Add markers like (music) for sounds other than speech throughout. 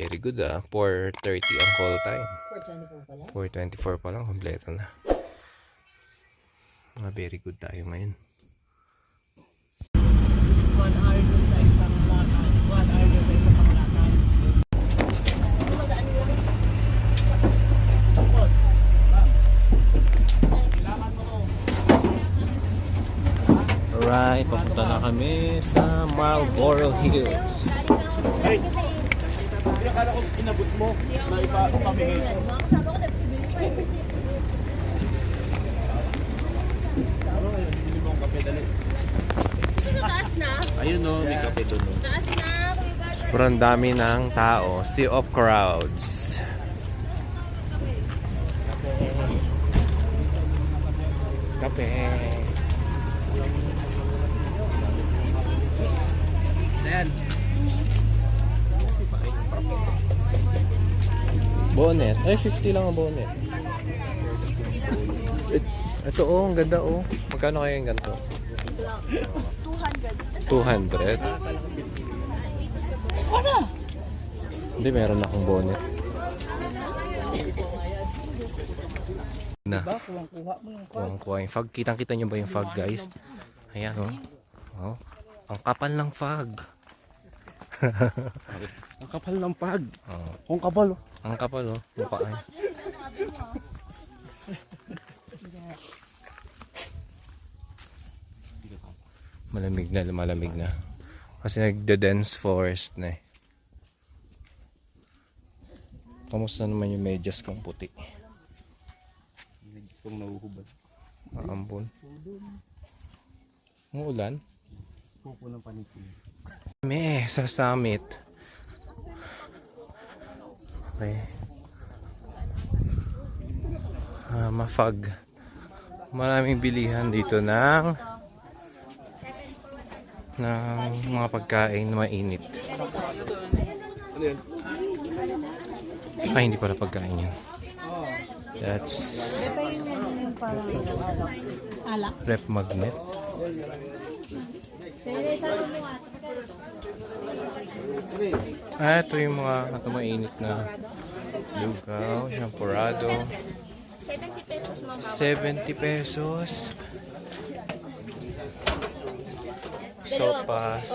Very good ah. 4.30 ang call time. 424 pala. 4.24 pa lang, kompleto na. Mga very good tayo ngayon. One hour dun sa isang lakad. One hour dun sa isang panglakad. Alright, papunta na kami sa Marlboro Hills. Hey! Hindi akala ko inabot mo na iba ako kami ngayon. Sabi ko nagsibil pa eh. Ano mo ang kape dali. Ito taas na. Ayun no, may kape doon no. Taas na. Sobrang dami ng tao. Sea of crowds. Kape. Ayan. Bonnet. Ay, 50 lang ang bonnet. It- Ito oh, ang ganda oh. Magkano kaya yung ganito? 200. 200? Hindi, meron akong bonnet. Na. Ba, kuha mo yung Kung kuha yung fog. Kitang-kita nyo ba yung fog, guys? Ayan, oh. oh. Ang kapal ng fog. (laughs) Ang kapal ng pag. Oh. Kung kapal. oh. Ang kapal, oh. Mukha ay. Malamig na, malamig na. Kasi nagde-dense forest na eh. Kamusta naman yung medyas kong puti? Kung nauhubad. Maambon. Umuulan? Pupo ng panikin. Kami sa summit. Okay. Ah, mafag. Maraming bilihan dito ng ng mga pagkain na mainit. Ay, hindi pala pagkain yun. That's rep magnet. Ah, ito yung mga ito mainit na lugaw, champurado. 70 pesos ma'am. 70 pesos. Sopas,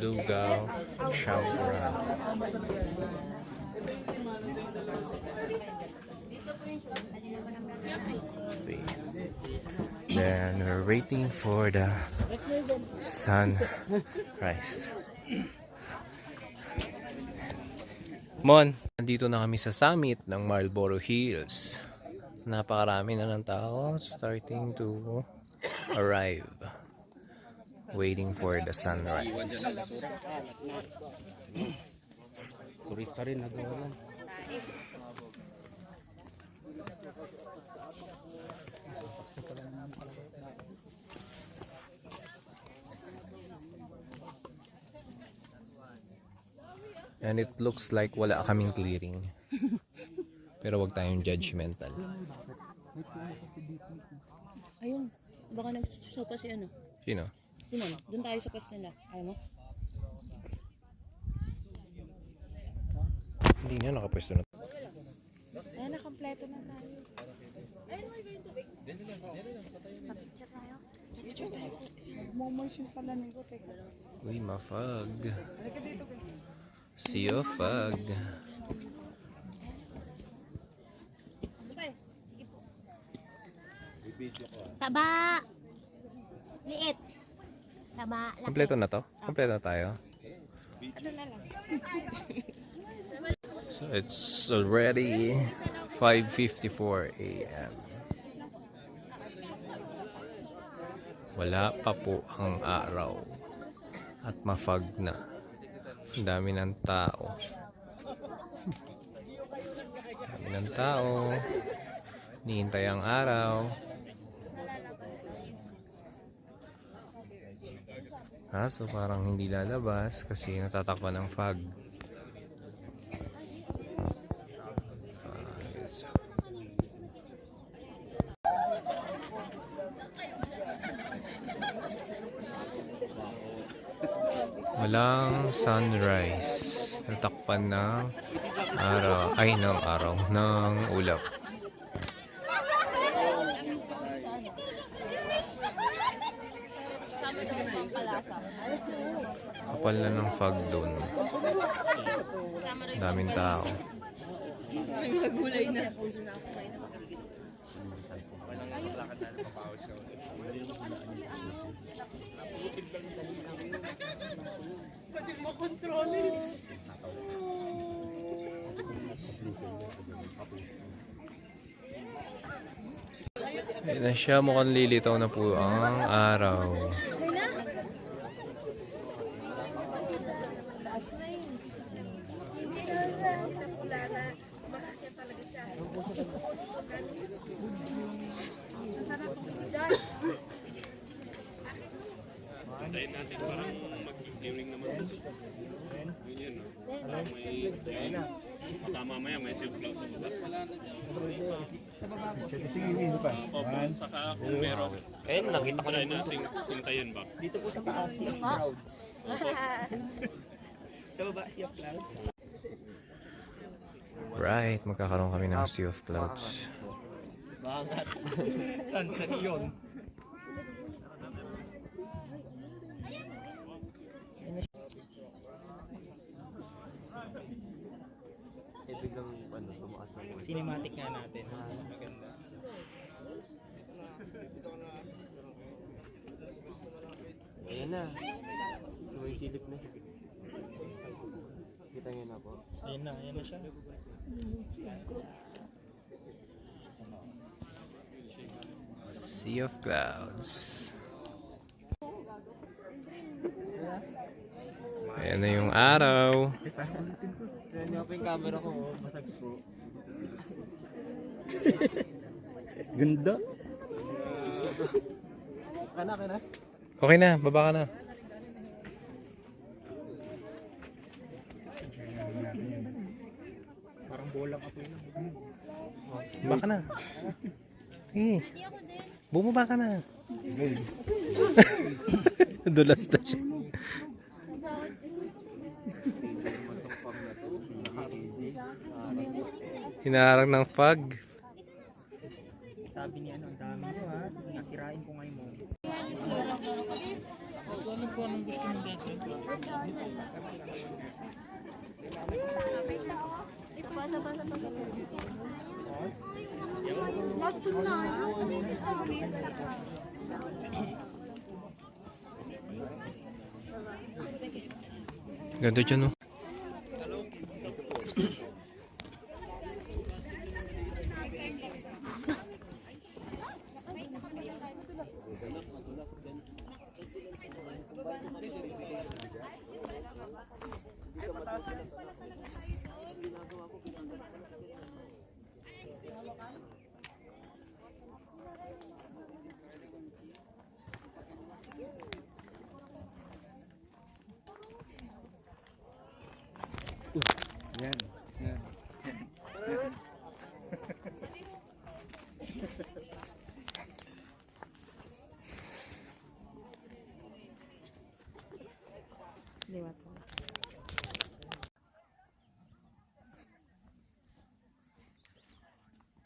lugaw, champurado. Okay. Then we're waiting for the sunrise. Mon, nandito na kami sa summit ng Marlboro Hills. Napakarami na ng tao starting to arrive. Waiting for the sunrise. Turista rin nagawa lang. And it looks like wala kaming clearing. Pero wag tayong judgmental. Ayun. Baka nagsusupa si ano. Sino? Si Mama. Doon tayo sa pwesto nila. Ayaw mo? Hindi nga nakapwesto na. Ayan, nakompleto na tayo. Ayun, may yung tubig. Papicture tayo. Picture tayo. Momos yung salamin ko, teka. Uy, mafag. See you, fag. Ba? Sige po. Taba! Liit. Taba. laki. Kompleto na to? Kompleto na tayo? Ano na lang. So it's already 5.54 a.m. Wala pa po ang araw. At mafag na. Ang dami ng tao. dami ng tao. Nihintay ang araw. Kaso parang hindi lalabas kasi natatakpan ng fog. Walang sunrise. Natakpan ng araw, ay ng araw, ng ulap. Kapal na ng fog doon. Daming tao. (laughs) Ayan na siya, mukhang lilitaw na po ang araw. Tayin natin parang mag-evening naman. Yun yun, no? Parang may, may, baka mamaya may safe cloud sa baba. Opo, saka kung meron, Ayun, nakita ko try natin hintayin ba? dito po sa taas yung crowd. Sa baba siya cloud. Right, magkakaroon kami ng Sea of Clouds. Bangat. (laughs) San? San yun? Biglang ano, tumaas ang wave. Cinematic nga natin. Maganda. Ayan na. Sumisilip na siya. Kita niyo na po. Ayun na, ayun na siya. Sea of Clouds. Ayan na yung araw. Po yung camera ko, basag po. Ganda. Kana, kana. Okay na, baba ka na. Parang bolang ako yun. Baba ka na. Eh, bumaba ka na. (laughs) Dulas na siya. Hinaharang ng fog. Sabi niya, ano, ang dami nyo ha. Sige nga, sirain ko ngayon mo. Ano po anong gusto mo dito? Ganda dyan, no?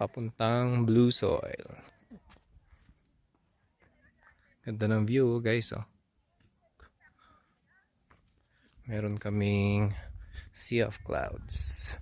Papuntang Blue Soil. Ganda ng view, guys, oh. Meron kaming Sea of Clouds.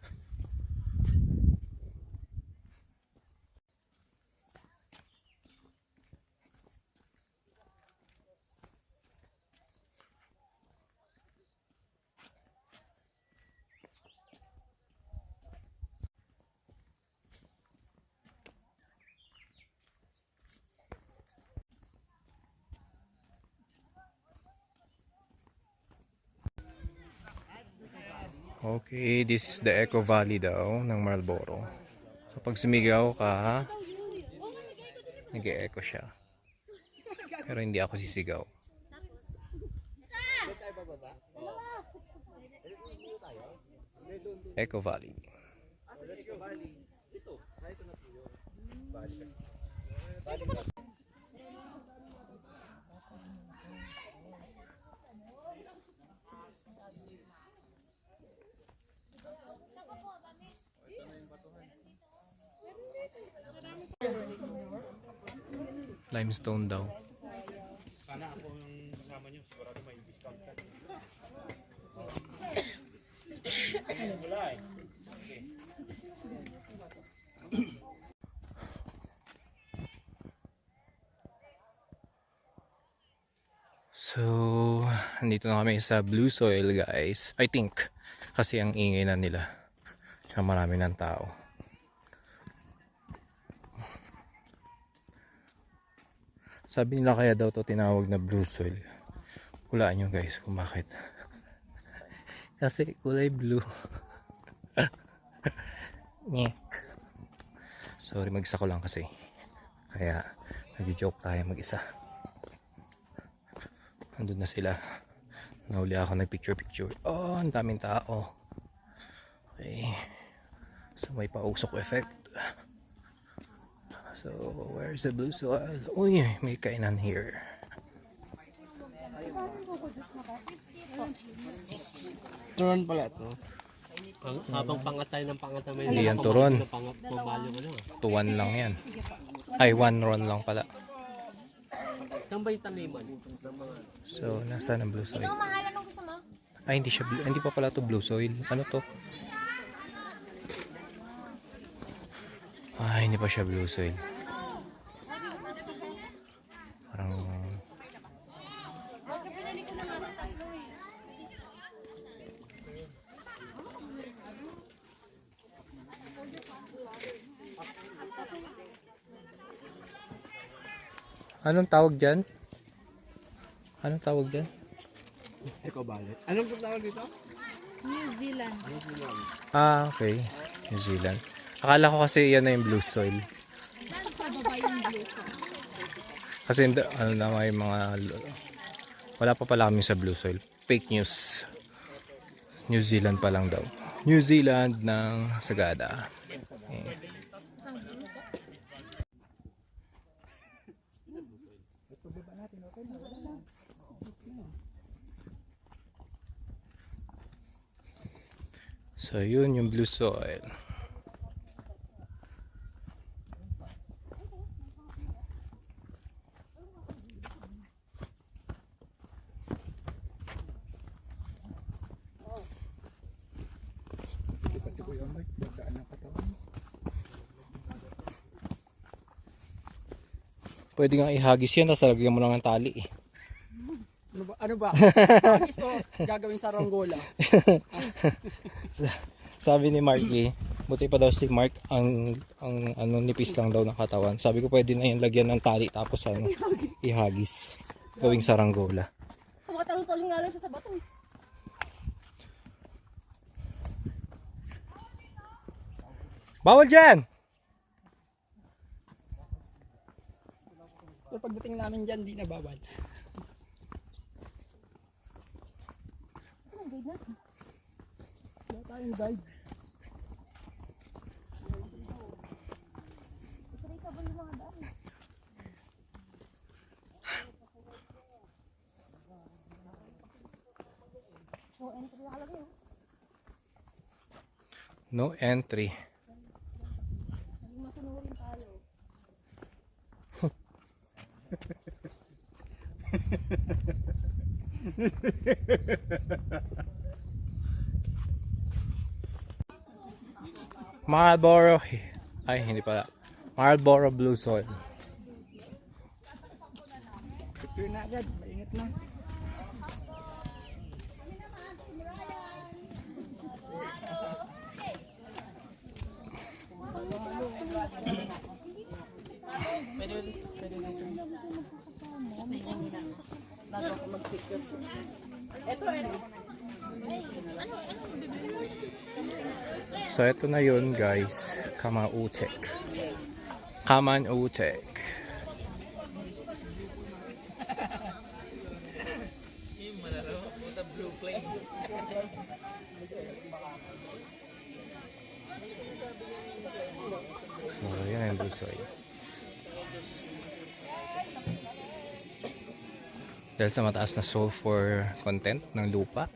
Okay, this is the Eco Valley daw ng Marlboro. So pag sumigaw ka, nag-echo siya. Pero hindi ako sisigaw. Eco Valley. Limestone daw. Sana ako yung kasama niyo, sigurado may discount. Wala eh. So, andito na kami sa Blue Soil guys. I think. Kasi ang ingay na nila. Tsaka marami ng tao. Sabi nila kaya daw to tinawag na Blue Soil. Hulaan nyo guys kung bakit. (laughs) Kasi kulay blue. (laughs) Nyek. Sorry, mag-isa ko lang kasi. Kaya, nag-joke tayo mag-isa. Andun na sila. Nahuli ako nag-picture-picture. Oh, ang daming tao. Okay. So, may pausok effect. So, where's the blue soil? Uy, may kainan here. Turon pala to. Habang pangatay ng pangatay may Hindi yan turon. Tuwan lang yan. Ay, one ron lang pala. Saan ba yung taniman? So, nasa ang blue soil? Ikaw, mahal, anong gusto mo? Ay, hindi siya blue. Hindi pa pala to blue soil. Ano to? Ay, hindi pa siya blue soil. Parang... Anong tawag dyan? Anong tawag dyan? Ikaw balik. Anong tawag dito? New Zealand. Ah, okay. New Zealand. Akala ko kasi yan na yung blue soil. Sa baba yung blue ko. Kasi ano na may mga wala pa pala kami sa blue soil. Fake news. New Zealand pa lang daw. New Zealand ng Sagada. So yun yung blue soil. Pwede nga ihagis yan, tapos lagyan mo lang ng tali eh. Ano ba? Ano ba? (laughs) Gusto gagawin sa Ranggola. (laughs) (laughs) Sabi ni Marky, buti pa daw si Mark ang ang ano nipis lang daw ng katawan. Sabi ko pwede na yan lagyan ng tali tapos ano ihagis. Gawing saranggola. Tumatalong-talong nga lang siya sa bato. Bawal dyan! So pagdating namin dyan, di na bawal. Wala tayong guide. No entry. (laughs) Marlboro ay hindi pala. Marlboro Blue Soil. Picture na agad. Mainit na. So ito na yun guys. Kamautek Kaman Utek So yan ang blue soil Dahil sa mataas na sulfur content ng lupa.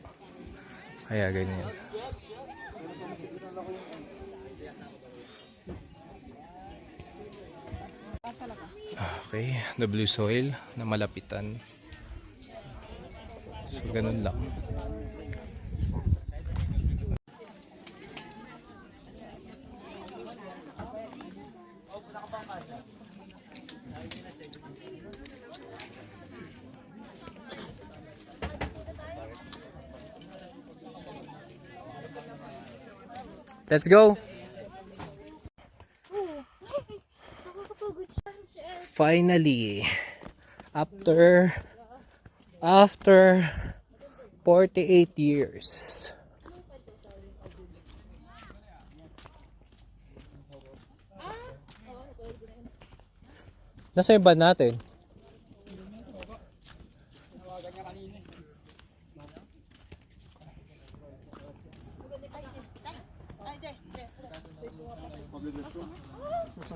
Kaya ganyan Okay, the blue soil na malapitan. So, ganun lang. Let's go! Finally, after after 48 years. Nasa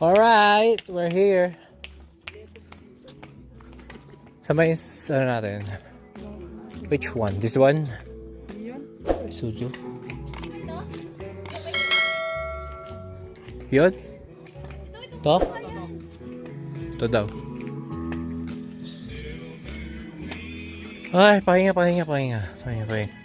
Alright, (laughs) we're here. Sama yung s- ano natin? Which one? This one? Suzu? Yun? To? To daw. Ay, pahinga, pahinga, pahinga. Pahinga, pahinga.